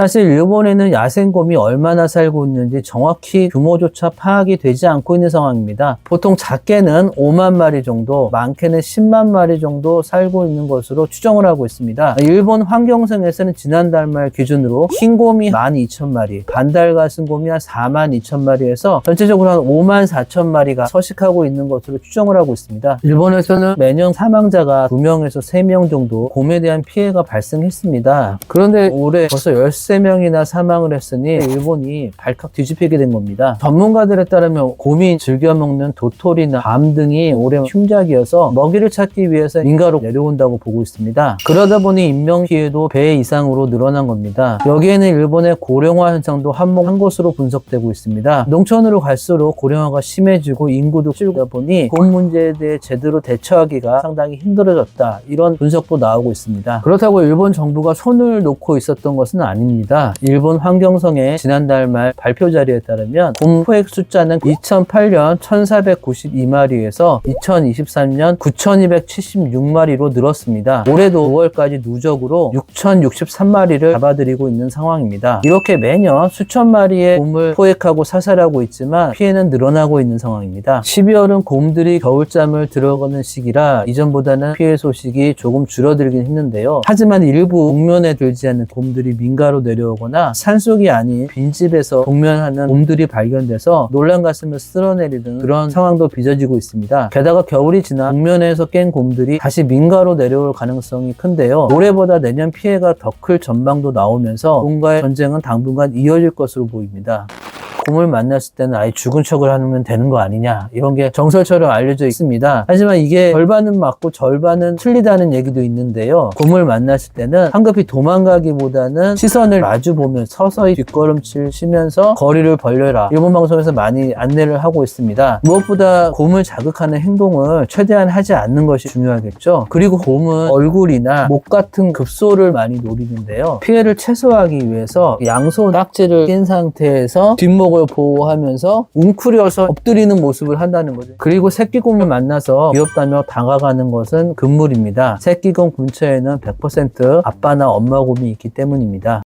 사실 일본에는 야생곰이 얼마나 살고 있는지 정확히 규모조차 파악이 되지 않고 있는 상황입니다. 보통 작게는 5만 마리 정도, 많게는 10만 마리 정도 살고 있는 것으로 추정을 하고 있습니다. 일본 환경성에서는 지난달 말 기준으로 흰곰이 12,000마리, 반달가슴곰이 한 4만 2천 마리에서 전체적으로 한 5만 4천 마리가 서식하고 있는 것으로 추정을 하고 있습니다. 일본에서는 매년 사망자가 2명에서 3명 정도 곰에 대한 피해가 발생했습니다. 그런데 올해 벌써 13 명이나 사망을 했으니 일본이 발칵 뒤집히게 된 겁니다. 전문가들에 따르면 곰이 즐겨 먹는 도토리나 밤 등이 올해 흉작이어서 먹이를 찾기 위해서 민가로 내려온다고 보고 있습니다. 그러다 보니 인명 피해도 배 이상으로 늘어난 겁니다. 여기에는 일본의 고령화 현상도 한몫한 것으로 분석되고 있습니다. 농촌으로 갈수록 고령화가 심해지고 인구도 줄다 보니 곰 문제에 대해 제대로 대처하기가 상당히 힘들어졌다. 이런 분석도 나오고 있습니다. 그렇다고 일본 정부가 손을 놓고 있었던 것은 아닙니다. 일본 환경성의 지난달 말 발표 자료에 따르면 곰 포획 숫자는 2008년 1492마리에서 2023년 9276마리로 늘었습니다. 올해도 5월까지 누적으로 6063마리를 잡아들이고 있는 상황입니다. 이렇게 매년 수천 마리의 곰을 포획하고 사살하고 있지만 피해는 늘어나고 있는 상황입니다. 12월은 곰들이 겨울잠을 들어가는 시기라 이전보다는 피해 소식이 조금 줄어들긴 했는데요. 하지만 일부 동면에 들지 않는 곰들이 민가로 내려오거나 산속이 아닌 빈집에서 동면하는 곰들이 발견돼서 놀란 가슴을 쓸어내리는 그런 상황도 빚어지고 있습니다. 게다가 겨울이 지나 동면에서 깬 곰들이 다시 민가로 내려올 가능성이 큰데요. 올해보다 내년 피해가 더 클 전망도 나오면서 곰과의 전쟁은 당분간 이어질 것으로 보입니다. 곰을 만났을 때는 아예 죽은 척을 하면 되는 거 아니냐 이런 게 정설처럼 알려져 있습니다. 하지만 이게 절반은 맞고 절반은 틀리다는 얘기도 있는데요. 곰을 만났을 때는 황급히 도망가기보다는 시선을 마주 보면 서서히 뒷걸음질 치면서 거리를 벌려라. 일본 방송에서 많이 안내를 하고 있습니다. 무엇보다 곰을 자극하는 행동을 최대한 하지 않는 것이 중요하겠죠. 그리고 곰은 얼굴이나 목 같은 급소를 많이 노리는데요. 피해를 최소화하기 위해서 양손 딱지를 낀 상태에서 뒷목을 보호하면서 웅크려서 엎드리는 모습을 한다는 거죠. 그리고 새끼곰을 만나서 귀엽다며 다가가는 것은 금물입니다. 새끼곰 근처에는 100% 아빠나 엄마 곰이 있기 때문입니다.